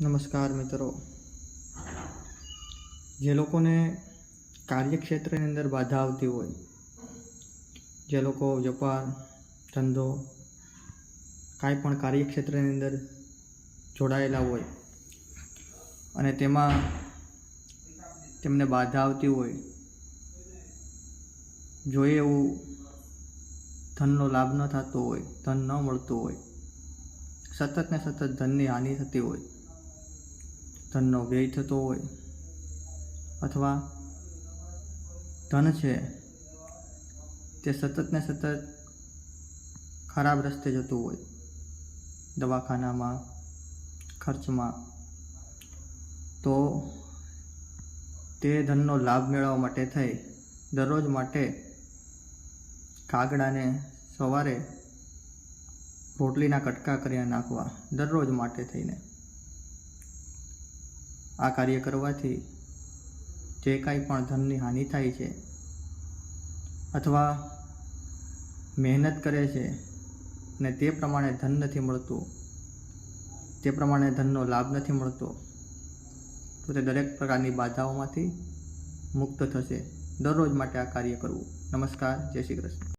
નમસ્કાર મિત્રો. જે લોકોને કાર્યક્ષેત્રની અંદર બાધા આવતી હોય, જે લોકો વેપાર, ધંધો કાંઈ પણ કાર્યક્ષેત્રની અંદર જોડાયેલા હોય અને તેમાં તેમને બાધા આવતી હોય, જોઈએ એવું ધનનો લાભ ન થતો હોય, ધન ન મળતું હોય, સતત ને સતત ધનની હાનિ થતી હોય ધનનો વ્યય થતો હોય અથવા ધન છે, તે સતત ને સતત ખરાબ રસ્તે જતું હોય. દવાખાનામાં, ખર્ચમાં, તો તે ધનનો લાભ મેળવવા માટે થઈ. દરરોજ માટે કાગડાને સવારે રોટલીના કટકા કરીને નાખવા. દરરોજ માટે થઈને. આ કાર્ય કરવાથી જે કાંઈ પણ ધનની હાનિ થાય છે અથવા મહેનત કરે છે ને તે પ્રમાણે ધન નથી મળતું, તે પ્રમાણે ધનનો લાભ નથી મળતો, તો તે દરેક પ્રકારની બાધાઓમાંથી મુક્ત થશે. દરરોજ માટે આ કાર્ય કરવું. નમસ્કાર. જય શ્રી કૃષ્ણ.